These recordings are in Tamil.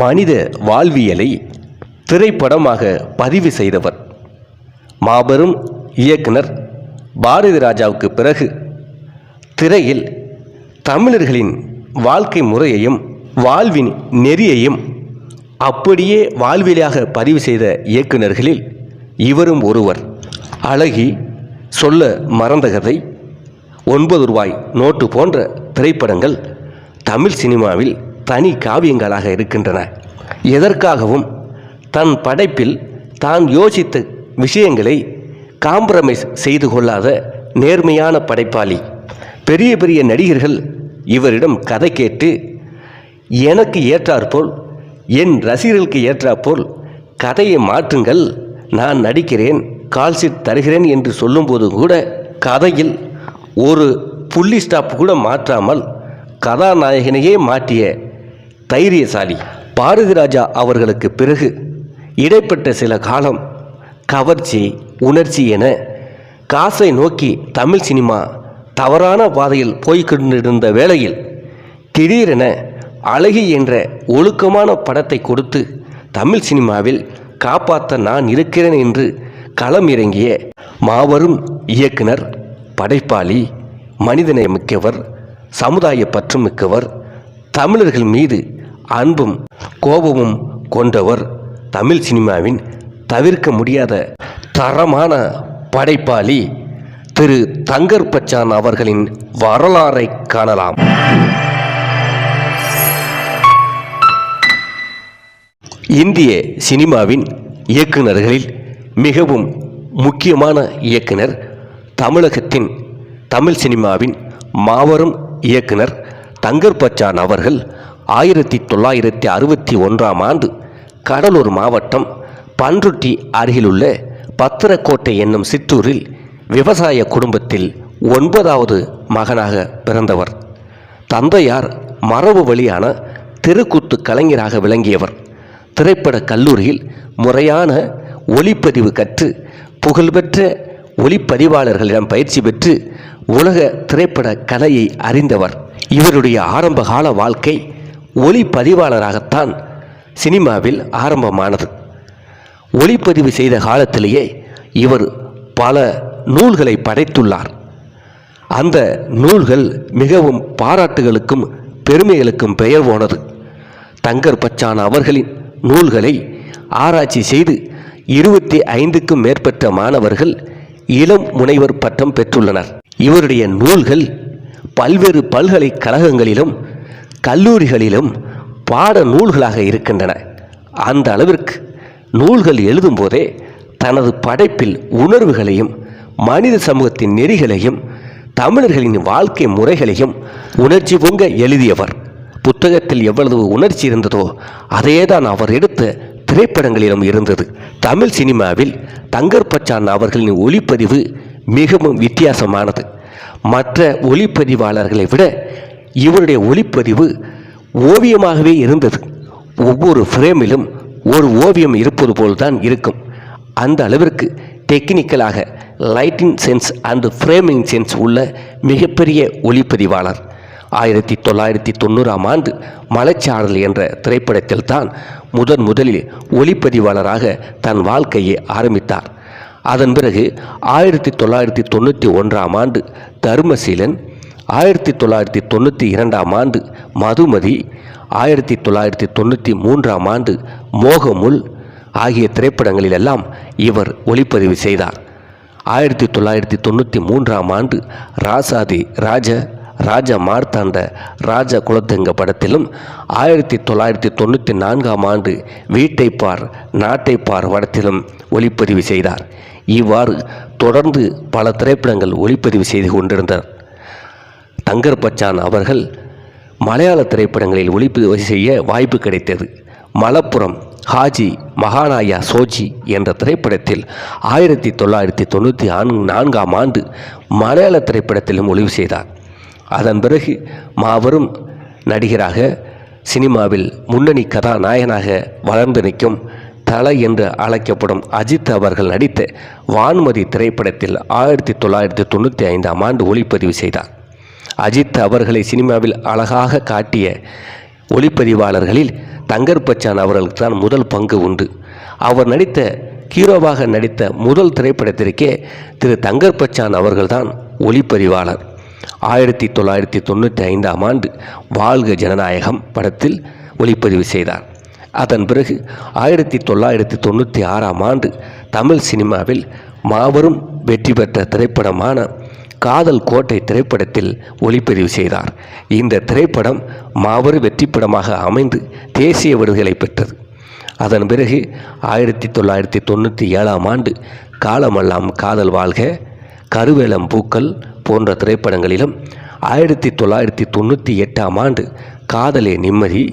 மனித வாழ்வியலை திரைப்படமாக பதிவு செய்தவர். மாபெரும் இயக்குனர் பாரதி ராஜாவுக்கு பிறகு திரையில் தமிழர்களின் வாழ்க்கை முறையையும் வாழ்வின் நெறியையும் அப்படியே வாழ்வியலாக பதிவு செய்த இயக்குநர்களில் இவரும் ஒருவர். அழகி சொல்ல மறந்த கதை ஒன்பது ரூபாய் நோட்டு போன்ற திரைப்படங்கள் தமிழ் சினிமாவில் தனி காவியங்களாக இருக்கின்றன. எதற்காகவும் தன் படைப்பில் தான் யோசித்த விஷயங்களை காம்ப்ரமைஸ் செய்து கொள்ளாத நேர்மையான படைப்பாளி. பெரிய பெரிய நடிகர்கள் இவரிடம் கதை கேட்டு எனக்கு ஏற்றாற்போல் என் ரசிகர்களுக்கு ஏற்றாற்போல் கதையை மாற்றுங்கள் நான் நடிக்கிறேன் கால்ஷீட் தருகிறேன் என்று சொல்லும்போது கூட கதையில் ஒரு புள்ளி ஸ்டாப் கூட மாற்றாமல் கதாநாயகனையே மாற்றிய தைரியசாலி. பாரதி ராஜா அவர்களுக்கு பிறகு இடைப்பட்ட சில காலம் கவர்ச்சி உணர்ச்சி என காசை நோக்கி தமிழ் சினிமா தவறான பாதையில் போய்கொண்டிருந்த வேளையில் திடீரென அழகி என்ற ஒழுக்கமான படத்தை கொடுத்து தமிழ் சினிமாவில் காப்பாற்ற நான் இருக்கிறேன் என்று களம் இறங்கிய மாபெரும் இயக்குனர் படைப்பாளி மனிதநேயமிக்கவர் சமுதாய பற்று மிக்கவர் தமிழர்கள் மீது அன்பும் கோபமும் கொண்டவர் தமிழ் சினிமாவின் தவிர்க்க முடியாத தரமான படைப்பாளி திரு தங்கர் பச்சான் அவர்களின் வரலாறை காணலாம். இந்திய சினிமாவின் இயக்குநர்களில் மிகவும் முக்கியமான இயக்குனர் தமிழகத்தின் தமிழ் சினிமாவின் மாபெரும் இயக்குனர் தங்கர் பச்சான் அவர்கள் ஆயிரத்தி தொள்ளாயிரத்தி அறுபத்தி ஒன்றாம் ஆண்டு கடலூர் மாவட்டம் பன்ருட்டி அருகிலுள்ள பத்திரக்கோட்டை என்னும் சிற்றூரில் விவசாய குடும்பத்தில் ஒன்பதாவது மகனாக பிறந்தவர். தந்தையார் மரபு வழியான தெருக்கூத்து கலைஞராக விளங்கியவர். திரைப்பட கல்லூரியில் முறையான ஒளிப்பதிவு கற்று புகழ்பெற்ற ஒளிப்பதிவாளர்களிடம் பயிற்சி பெற்று உலக திரைப்பட கலையை அறிந்தவர். இவருடைய ஆரம்பகால வாழ்க்கை ஒளிப்பதிவாளராகத்தான் சினிமாவில் ஆரம்பமானது. ஒளிப்பதிவு செய்த காலத்திலேயே இவர் பல நூல்களை படைத்துள்ளார். அந்த நூல்கள் மிகவும் பாராட்டுகளுக்கும் பெருமைகளுக்கும் பெயர் போனது. தங்கர் பச்சான் அவர்களின் நூல்களை ஆராய்ச்சி செய்து இருபத்தி ஐந்துக்கும் மேற்பட்ட மாணவர்கள் இளம் முனைவர் பட்டம் பெற்றுள்ளனர். இவருடைய நூல்கள் பல்வேறு பல்கலைக்கழகங்களிலும் கல்லூரிகளிலும் பாட நூல்களாக இருக்கின்றன. அந்த அளவிற்கு நூல்கள் எழுதும்போதே தனது படைப்பில் உணர்வுகளையும் மனித சமூகத்தின் நெறிகளையும் தமிழர்களின் வாழ்க்கை முறைகளையும் உணர்ச்சி பொங்க எழுதியவர். புத்தகத்தில் எவ்வளவு உணர்ச்சி இருந்ததோ அதேதான் அவர் எடுத்த திரைப்படங்களிலும் இருந்தது. தமிழ் சினிமாவில் தங்கர் பச்சான் அவர்களின் ஒளிப்பதிவு மிகவும் வித்தியாசமானது. மற்ற ஒளிப்பதிவாளர்களை விட இவருடைய ஒளிப்பதிவு ஓவியமாகவே இருந்தது. ஒவ்வொரு ஃப்ரேமிலும் ஒரு ஓவியம் இருப்பது போல்தான் இருக்கும். அந்த அளவிற்கு டெக்னிக்கலாக lighting sense and framing sense உள்ள மிகப்பெரிய ஒளிப்பதிவாளர். ஆயிரத்தி தொள்ளாயிரத்தி தொண்ணூறாம் ஆண்டு மலைச்சாரல் என்ற திரைப்படத்தில் தான் முதன் முதலில் ஒளிப்பதிவாளராக தன் வாழ்க்கையை ஆரம்பித்தார். அதன் பிறகு ஆயிரத்தி தொள்ளாயிரத்தி தொண்ணூற்றி ஒன்றாம் ஆண்டு தர்மசீலன் ஆயிரத்தி தொள்ளாயிரத்தி தொண்ணூற்றி இரண்டாம் ஆண்டு மதுமதி ஆயிரத்தி தொள்ளாயிரத்தி தொண்ணூற்றி மூன்றாம் ஆண்டு மோகமுல் ஆகிய திரைப்படங்களிலெல்லாம் இவர் ஒளிப்பதிவு செய்தார். ஆயிரத்தி தொள்ளாயிரத்தி தொண்ணூற்றி மூன்றாம் ஆண்டு ராசாதி ராஜ ராஜ மார்த்தாண்ட ராஜ குலத்தெங்க படத்திலும் ஆயிரத்தி தொள்ளாயிரத்தி தொண்ணூற்றி நான்காம் ஆண்டு வீட்டை பார் நாட்டை பார் படத்திலும் ஒளிப்பதிவு செய்தார். இவ்வாறு தொடர்ந்து பல திரைப்படங்கள் ஒளிப்பதிவு செய்து கொண்டிருந்தார் தங்கர் பச்சான் அவர்கள் மலையாள திரைப்படங்களில் ஒளிப்பதிவு செய்ய வாய்ப்பு கிடைத்தது. மலப்புரம் ஹாஜி மகானாயா சோஜி என்ற திரைப்படத்தில் ஆயிரத்தி தொள்ளாயிரத்தி தொண்ணூற்றி நான்காம் ஆண்டு மலையாள திரைப்படத்திலும் ஒளிவு செய்தார். அதன் பிறகு மாபெரும் நடிகராக சினிமாவில் முன்னணி கதாநாயகனாக வளர்ந்து நிற்கும் தல என்று அழைக்கப்படும் அஜித் அவர்கள் நடித்த வான்மதி திரைப்படத்தில் ஆயிரத்தி தொள்ளாயிரத்தி தொண்ணூற்றி ஐந்தாம் ஆண்டு ஒளிப்பதிவு செய்தார். அஜித் அவர்களை சினிமாவில் அழகாக காட்டிய ஒளிப்பதிவாளர்களில் தங்கர் பச்சான் அவர்களுக்கு தான் முதல் பங்கு உண்டு. அவர் நடித்த ஹீரோவாக நடித்த முதல் திரைப்படத்திற்கே திரு தங்கர் பச்சான் அவர்கள்தான் ஒளிப்பதிவாளர். ஆயிரத்தி தொள்ளாயிரத்தி தொண்ணூற்றி ஐந்தாம் ஆண்டு வாழ்க ஜனநாயகம் படத்தில் ஒளிப்பதிவு செய்தார். அதன் பிறகு ஆயிரத்தி தொள்ளாயிரத்தி தொண்ணூற்றி ஆறாம் ஆண்டு தமிழ் சினிமாவில் மாபெரும் வெற்றி பெற்ற திரைப்படமான காதல் கோட்டை திரைப்படத்தில் ஒளிப்பதிவு செய்தார். இந்த திரைப்படம் மாபெரும் வெற்றி படமாக அமைந்து தேசிய விருதுகளை பெற்றது. அதன் பிறகு ஆயிரத்தி தொள்ளாயிரத்தி தொண்ணூற்றி ஏழாம் ஆண்டு காலமெல்லாம் காதல் வாழ்க கருவேலம் பூக்கள் போன்ற திரைப்படங்களிலும் ஆயிரத்தி தொள்ளாயிரத்தி தொண்ணூற்றி எட்டாம் ஆண்டு காதலே நிம்மதி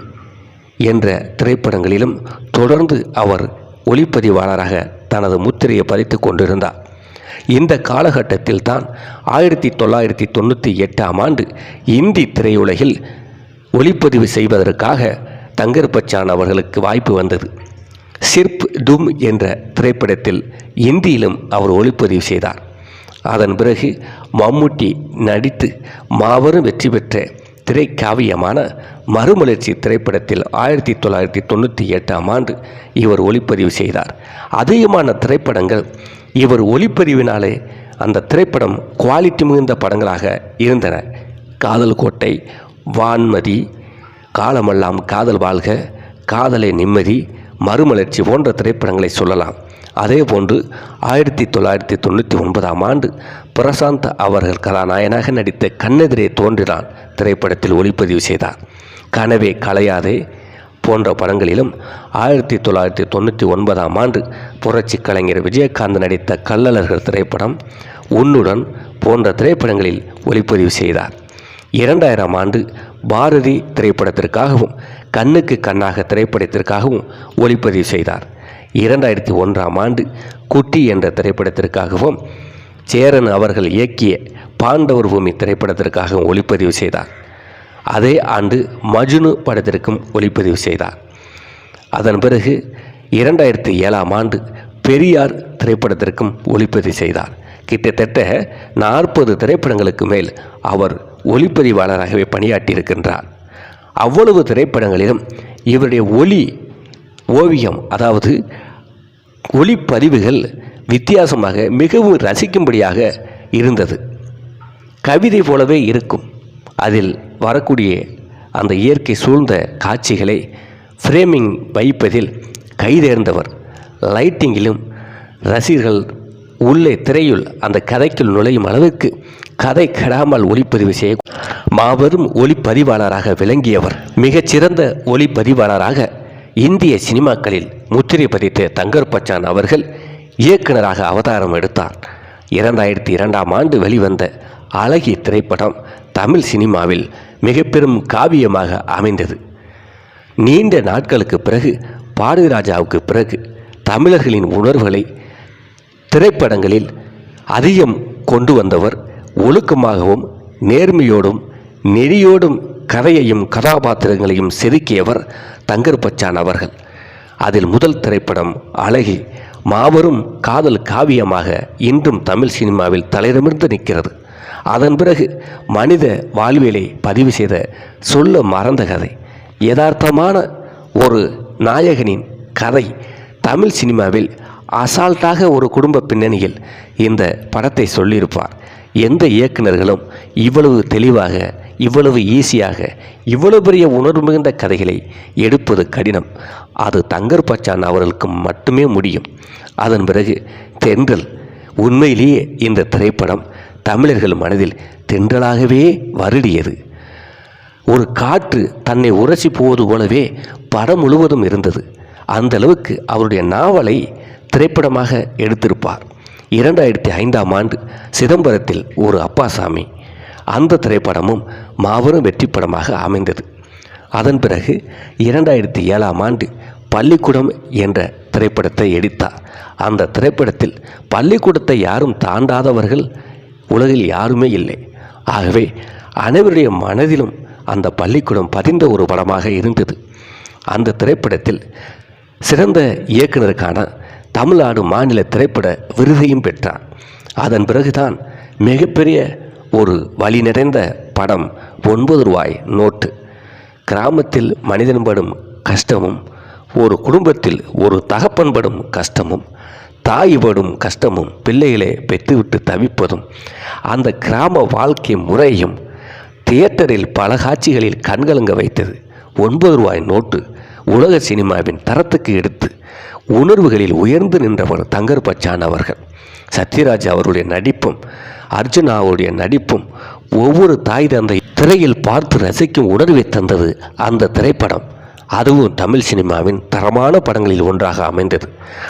என்ற திரைப்படங்களிலும் தொடர்ந்து அவர் ஒளிப்பதிவாளராக தனது முத்திரையை பதித்து கொண்டிருந்தார். இந்த காலகட்டத்தில் தான் ஆயிரத்தி தொள்ளாயிரத்தி தொண்ணூற்றி எட்டாம் ஆண்டு இந்தி திரையுலகில் ஒளிப்பதிவு செய்வதற்காக தங்கர்பச்சான் அவர்களுக்கு வாய்ப்பு வந்தது. சிர்ப் டும் என்ற திரைப்படத்தில் இந்தியிலும் அவர் ஒளிப்பதிவு செய்தார். அதன் பிறகு மம்முட்டி நடித்து மாபெரும் வெற்றி பெற்ற திரைக்காவியமான மறுமலர்ச்சி திரைப்படத்தில் ஆயிரத்தி தொள்ளாயிரத்தி தொண்ணூற்றி எட்டாம் ஆண்டு இவர் ஒளிப்பதிவு செய்தார். அதிகமான திரைப்படங்கள் இவர் ஒளிப்பதிவினாலே அந்த திரைப்படம் குவாலிட்டி மிகுந்த படங்களாக இருந்தன. காதல் கோட்டை வான்மதி காலமெல்லாம் காதல் வாழ்க காதலை நிம்மதி மறுமலர்ச்சி போன்ற திரைப்படங்களை சொல்லலாம். அதே போன்று ஆயிரத்தி தொள்ளாயிரத்தி தொண்ணூற்றி ஒன்பதாம் ஆண்டு பிரசாந்த் அவர்கள் கதாநாயகனாக நடித்த கண்ணெதிரே தோன்றினான் திரைப்படத்தில் ஒளிப்பதிவு செய்தார். கனவே கலையாதே போன்ற படங்களிலும் ஆயிரத்தி தொள்ளாயிரத்தி தொண்ணூற்றி ஒன்பதாம் ஆண்டு புரட்சி கலைஞர் விஜயகாந்த் நடித்த கள்ளழகர் திரைப்படம் உன்னுடன் போன்ற திரைப்படங்களில் ஒளிப்பதிவு செய்தார். இரண்டாயிரம் ஆண்டு பாரதி திரைப்படத்திற்காகவும் கண்ணுக்கு கண்ணாக திரைப்படத்திற்காகவும் ஒளிப்பதிவு செய்தார். இரண்டாயிரத்தி ஒன்றாம் ஆண்டு குட்டி என்ற திரைப்படத்திற்காகவும் சேரன் அவர்கள் இயக்கிய பாண்டவர் பூமி திரைப்படத்திற்காகவும் ஒளிப்பதிவு செய்தார். அதே ஆண்டு மஜ்னு படத்திற்கும் ஒளிப்பதிவு செய்தார். அதன் பிறகு இரண்டாயிரத்தி ஏழாம் ஆண்டு பெரியார் திரைப்படத்திற்கும் ஒளிப்பதிவு செய்தார். கிட்டத்தட்ட நாற்பது திரைப்படங்களுக்கு மேல் அவர் ஒளிப்பதிவாளராகவே பணியாற்றியிருக்கின்றார். அவ்வளவு திரைப்படங்களிலும் இவருடைய ஒளி ஓவியம் அதாவது ஒளிப்பதிவுகள் வித்தியாசமாக மிகவும் ரசிக்கும்படியாக இருந்தது. கவிதை போலவே இருக்கும். அதில் வரக்கூடிய அந்த இயற்கை சூழ்ந்த காட்சிகளை ஃப்ரேமிங் வைப்பதில் கைதேர்ந்தவர். லைட்டிங்கிலும் ரசிகர்கள் உள்ளே திரையுள் அந்த கதைக்குள் நுழையும் அளவுக்கு கதை கெடாமல் ஒளிப்பதிவு செய்ய மாபெரும் ஒளிப்பதிவாளராக விளங்கியவர். மிகச்சிறந்த ஒளிப்பதிவாளராக இந்திய சினிமாக்களில் முத்திரை பதித்த தங்கர் பச்சான் அவர்கள் இயக்குனராக அவதாரம் எடுத்தார். இரண்டாயிரத்தி இரண்டாம் ஆண்டு வெளிவந்த அழகிய திரைப்படம் தமிழ் சினிமாவில் மிக பெரும் காவியமாக அமைந்தது. நீண்ட நாட்களுக்கு பிறகு பாரதிராஜாவுக்கு பிறகு தமிழர்களின் உணர்வுகளை திரைப்படங்களில் அதிகம் கொண்டு வந்தவர் ஒழுக்கமாகவும் நேர்மையோடும் நெறியோடும் கதையையும் கதாபாத்திரங்களையும் செதுக்கியவர் தங்கர் பச்சான் அவர்கள். அதில் முதல் திரைப்படம் அழகி மாபெரும் காதல் காவியமாக இன்றும் தமிழ் சினிமாவில் தலைநிமிர்ந்து நிற்கிறது. அதன் பிறகு மனித வாழ்வியலை பதிவு செய்த சொல்ல மறந்த கதை. யதார்த்தமான ஒரு நாயகனின் கதை தமிழ் சினிமாவில் அசால்ட்டாக ஒரு குடும்ப பின்னணியில் இந்த படத்தை சொல்லியிருப்பார். எந்த இயக்குனர்களும் இவ்வளவு தெளிவாக இவ்வளவு ஈஸியாக இவ்வளவு பெரிய உணர்வு மிகுந்த கதைகளை எடுப்பது கடினம். அது தங்கர் பச்சான் அவர்களுக்கு மட்டுமே முடியும். அதன் பிறகு தென்றல் உண்மையிலேயே இந்த திரைப்படம் தமிழர்கள் மனதில் தென்றலாகவே வருடியது. ஒரு காற்று தன்னை உரசி போவது போலவே படம் முழுவதும் இருந்தது. அந்த அளவுக்கு அவருடைய நாவலை திரைப்படமாக எடுத்திருப்பார். இரண்டாயிரத்தி ஐந்தாம் ஆண்டு சிதம்பரத்தில் ஒரு அப்பாசாமி. அந்த திரைப்படமும் மாபெரும் வெற்றி படமாக அமைந்தது. அதன் பிறகு இரண்டாயிரத்தி ஏழாம் ஆண்டு பள்ளிக்கூடம் என்ற திரைப்படத்தை எடுத்தார். அந்த திரைப்படத்தில் பள்ளிக்கூடத்தை யாரும் தாண்டாதவர்கள் உலகில் யாருமே இல்லை. ஆகவே அனைவருடைய மனதிலும் அந்த பள்ளிக்கூடம் பதிந்த ஒரு படமாக இருந்தது. அந்த திரைப்படத்தில் சிறந்த இயக்குனருக்கான தமிழ்நாடு மாநில திரைப்பட விருதையும் பெற்றார். அதன் பிறகுதான் மிகப்பெரிய ஒரு வழி நிறைந்த படம் ஒன்பது ரூபாய் நோட்டு. கிராமத்தில் மனிதன் படும் கஷ்டமும் ஒரு குடும்பத்தில் ஒரு தகப்பன் படும் கஷ்டமும் தாய்படும் கஷ்டமும் பிள்ளைகளை பெற்றுவிட்டு தவிப்பதும் அந்த கிராம வாழ்க்கை முறையும் தியேட்டரில் பல காட்சிகளில் கண்கலங்க வைத்தது. ஒன்பது ரூபாய் நோட்டு உலக சினிமாவின் தரத்துக்கு எடுத்து உணர்வுகளில் உயர்ந்து நின்றவர் தங்கர் பச்சான் அவர்கள். சத்யராஜ் அவருடைய நடிப்பும் அர்ஜுனாவுடைய நடிப்பும் ஒவ்வொரு தாய் தந்தை திரையில் பார்த்து ரசிக்கும் உணர்வை தந்தது அந்த திரைப்படம். அதுவும் தமிழ் சினிமாவின் தரமான படங்களில் ஒன்றாக அமைந்தது.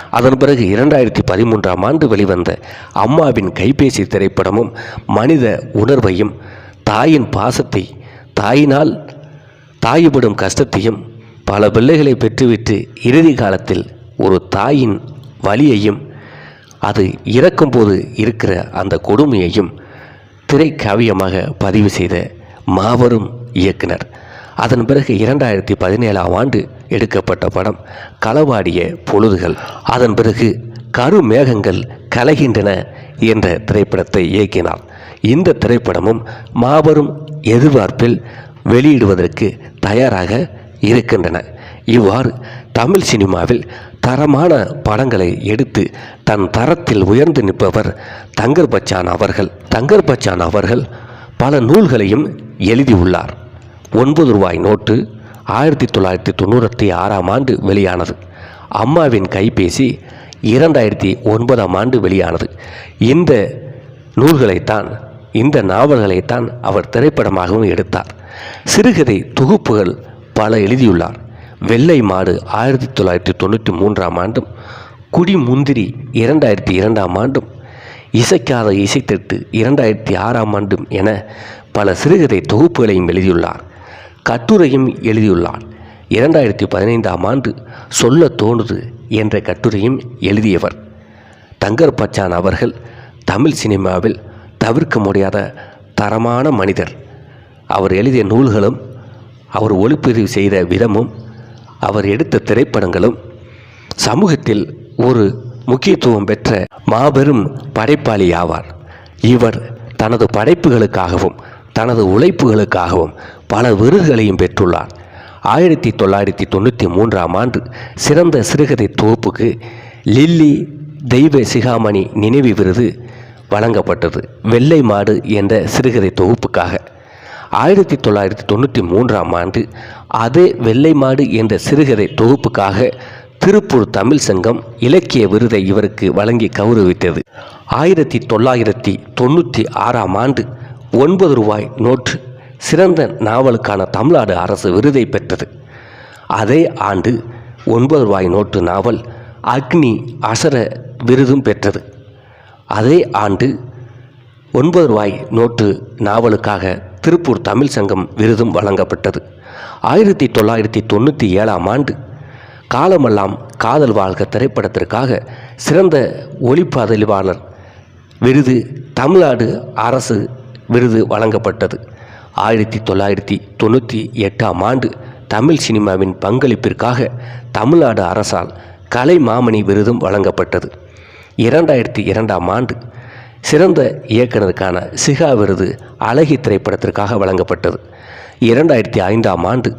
அதன் பிறகு இரண்டாயிரத்தி பதிமூன்றாம் ஆண்டு வெளிவந்த அம்மாவின் கைபேசி திரைப்படமும் மனித உணர்வையும் தாயின் பாசத்தை தாயினால் தாய்படும் கஷ்டத்தையும் பல பிள்ளைகளை பெற்றுவிட்டு இறுதி காலத்தில் ஒரு தாயின் வலியையும் அது இறக்கும்போது இருக்கிற அந்த கொடுமையையும் திரைக்காவியமாக பதிவு செய்த மாபெரும் இயக்குனர் அதன் பிறகு இரண்டாயிரத்தி பதினேழாம் ஆண்டு எடுக்கப்பட்ட படம் களவாடிய பொழுதுகள். அதன் பிறகு கருமேகங்கள் கலைகின்றன என்ற திரைப்படத்தை இயக்கினார். இந்த திரைப்படமும் மாபெரும் எதிர்பார்ப்பில் வெளியிடுவதற்கு தயாராக இருக்கின்றன. இவ்வாறு தமிழ் சினிமாவில் தரமான படங்களை எடுத்து தன் தரத்தில் உயர்ந்து நிற்பவர் தங்கர் பச்சான் அவர்கள். தங்கர் பச்சான் அவர்கள் பல நூல்களையும் எழுதியுள்ளார். ஒன்பது ரூபாய் நோட்டு ஆயிரத்தி தொள்ளாயிரத்தி தொண்ணூற்றி ஆறாம் ஆண்டு வெளியானது. அம்மாவின் கைபேசி இரண்டாயிரத்தி ஒன்பதாம் ஆண்டு வெளியானது. இந்த நூல்களைத்தான் இந்த நாவல்களைத்தான் அவர் திரைப்படமாகவும் எடுத்தார். சிறுகதை தொகுப்புகள் பல எழுதியுள்ளார். வெள்ளை மாடு ஆயிரத்தி தொள்ளாயிரத்தி தொண்ணூற்றி மூன்றாம் ஆண்டும் குடிமுந்திரி இரண்டாயிரத்தி இரண்டாம் ஆண்டும் இசைக்காத இசைத்தட்டு இரண்டாயிரத்தி ஆறாம் ஆண்டும் என பல சிறுகதை தொகுப்புகளையும் எழுதியுள்ளார். கட்டுரையும் எழுதியுள்ளார் இரண்டாயிரத்தி பதினைந்தாம் ஆண்டு சொல்ல தோணுது என்ற கட்டுரையும் எழுதியவர். தங்கர் பச்சான் அவர்கள் தமிழ் சினிமாவில் தவிர்க்க முடியாத தரமான மனிதர். அவர் எழுதிய நூல்களும் அவர் ஒளிப்பதிவு செய்த விதமும் அவர் எடுத்த திரைப்படங்களும் சமூகத்தில் ஒரு முக்கியத்துவம் பெற்ற மாபெரும் படைப்பாளி ஆவார். இவர் தனது படைப்புகளுக்காகவும் தனது உழைப்புகளுக்காகவும் பல விருதுகளையும் பெற்றுள்ளார். ஆயிரத்தி தொள்ளாயிரத்தி தொண்ணூற்றி மூன்றாம் ஆண்டு சிறந்த சிறுகதை தொகுப்புக்கு லில்லி தெய்வ சிகாமணி நினைவு விருது வழங்கப்பட்டது. வெள்ளை மாடு என்ற சிறுகதை தொகுப்புக்காக. ஆயிரத்தி தொள்ளாயிரத்தி தொண்ணூற்றி மூன்றாம் ஆண்டு அதே வெள்ளை மாடு என்ற சிறுகதை தொகுப்புக்காக திருப்பூர் தமிழ் சங்கம் இலக்கிய விருதை இவருக்கு வழங்கி கௌரவித்தது. ஆயிரத்தி தொள்ளாயிரத்தி தொண்ணூற்றி ஆறாம் ஆண்டு ஒன்பது ரூபாய் நோட்டு சிறந்த நாவலுக்கான தமிழ்நாடு அரசு விருதை பெற்றது. அதே ஆண்டு ஒன்பது ரூபாய் நோட்டு நாவல் அக்னி அசர விருதும் பெற்றது. அதே ஆண்டு ஒன்பது ரூபாய் நோட்டு நாவலுக்காக திருப்பூர் தமிழ் சங்கம் விருதும் வழங்கப்பட்டது. ஆயிரத்தி தொள்ளாயிரத்தி தொண்ணூற்றி ஏழாம் ஆண்டு காலமெல்லாம் காதல் வாழ்க திரைப்படத்திற்காக சிறந்த ஒளிப்பதிவாளர் விருது தமிழ்நாடு அரசு விருது வழங்கப்பட்டது. ஆயிரத்தி தொள்ளாயிரத்தி தொண்ணூற்றி எட்டாம் ஆண்டு தமிழ் சினிமாவின் பங்களிப்பிற்காக தமிழ்நாடு அரசால் கலை மாமணி விருதும் வழங்கப்பட்டது. இரண்டாயிரத்தி இரண்டாம் ஆண்டு சிறந்த இயக்குனருக்கான சிகா விருது அழகி திரைப்படத்திற்காக வழங்கப்பட்டது. இரண்டாயிரத்தி ஐந்தாம் ஆண்டு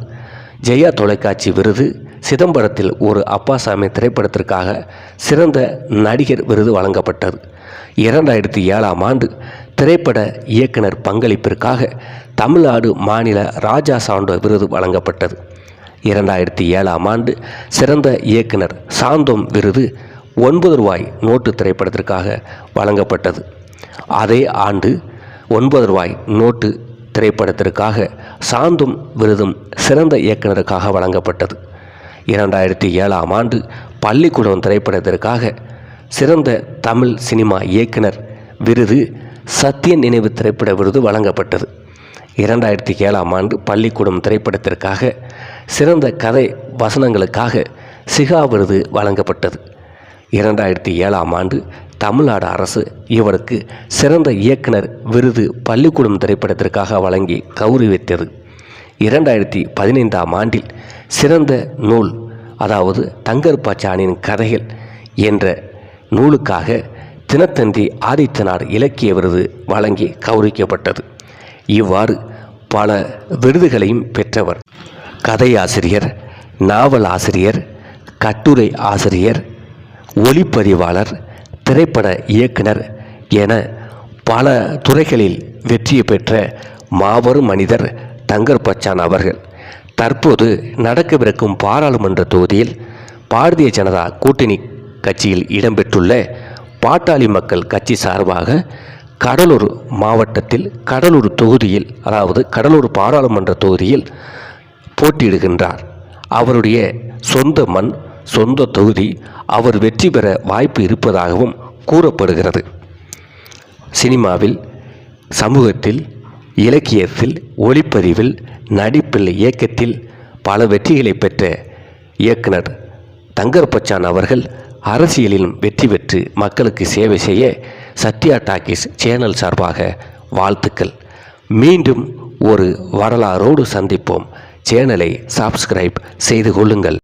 ஜெயா தொலைக்காட்சி விருது சிதம்பரத்தில் ஒரு அப்பாசாமி திரைப்படத்திற்காக சிறந்த நடிகர் விருது வழங்கப்பட்டது. இரண்டாயிரத்தி ஏழாம் ஆண்டு திரைப்பட இயக்குனர் பங்களிப்பிற்காக தமிழ்நாடு மாநில ராஜா சாண்டோ விருது வழங்கப்பட்டது. இரண்டாயிரத்தி ஏழாம் ஆண்டு சிறந்த இயக்குனர் சாந்தோம் விருது ஒன்பது ரூபாய் நோட்டு திரைப்படத்திற்காக வழங்கப்பட்டது. அதே ஆண்டு ஒன்பது ரூபாய் நோட்டு திரைப்படத்திற்காக சாந்தும் விருதும் சிறந்த இயக்குனருக்காக வழங்கப்பட்டது. இரண்டாயிரத்தி ஏழாம் ஆண்டு பள்ளிக்கூடம் திரைப்படத்திற்காக சிறந்த தமிழ் சினிமா இயக்குனர் விருது சத்தியன் நினைவு திரைப்பட விருது வழங்கப்பட்டது. இரண்டாயிரத்தி ஏழாம் ஆண்டு பள்ளிக்கூடம் திரைப்படத்திற்காக சிறந்த கதை வசனங்களுக்காக சிகா விருது வழங்கப்பட்டது. இரண்டாயிரத்தி ஏழாம் ஆண்டு தமிழ்நாடு அரசு இவருக்கு சிறந்த இயக்குனர் விருது பள்ளிக்கூடம் திரைப்படத்திற்காக வழங்கி கௌரவித்தது. இரண்டாயிரத்தி பதினைந்தாம் ஆண்டில் சிறந்த நூல் அதாவது தங்கருப்பாச்சானின் கதைகள் என்ற நூலுக்காக தினத்தந்தி ஆதித்தனார் இலக்கிய விருது வழங்கி கௌரவிக்கப்பட்டது. இவ்வாறு பல விருதுகளையும் பெற்றவர். கதையாசிரியர் நாவல் ஆசிரியர் கட்டுரை ஆசிரியர் ஒளிப்பதிவாளர் திரைப்பட இயக்குனர் என பல துறைகளில் வெற்றி பெற்ற மாபெரும் மனிதர் தங்கர் பச்சான் அவர்கள். தற்போது நடக்கவிருக்கும் பாராளுமன்ற தொகுதியில் பாரதிய ஜனதா கூட்டணி கட்சியில் இடம்பெற்றுள்ள பாட்டாளி மக்கள் கட்சி சார்பாக கடலூர் மாவட்டத்தில் கடலூர் தொகுதியில் அதாவது கடலூர் பாராளுமன்ற தொகுதியில் போட்டியிடுகின்றார். அவருடைய சொந்த மண் சொந்த தொகுதி அவர் வெற்றி பெற வாய்ப்பு இருப்பதாகவும் கூறப்படுகிறது. சினிமாவில் சமூகத்தில் இலக்கியத்தில் ஒளிப்பதிவில் நடிப்பில் இயக்கத்தில் பல வெற்றிகளை பெற்ற இயக்குனர் தங்கர் பச்சான் அவர்கள் அரசியலிலும் வெற்றி பெற்று மக்களுக்கு சேவை செய்ய சத்யா டாக்கீஸ் சேனல் சார்பாக வாழ்த்துக்கள். மீண்டும் ஒரு வரலாறோடு சந்திப்போம். சேனலை சப்ஸ்கிரைப் செய்து கொள்ளுங்கள்.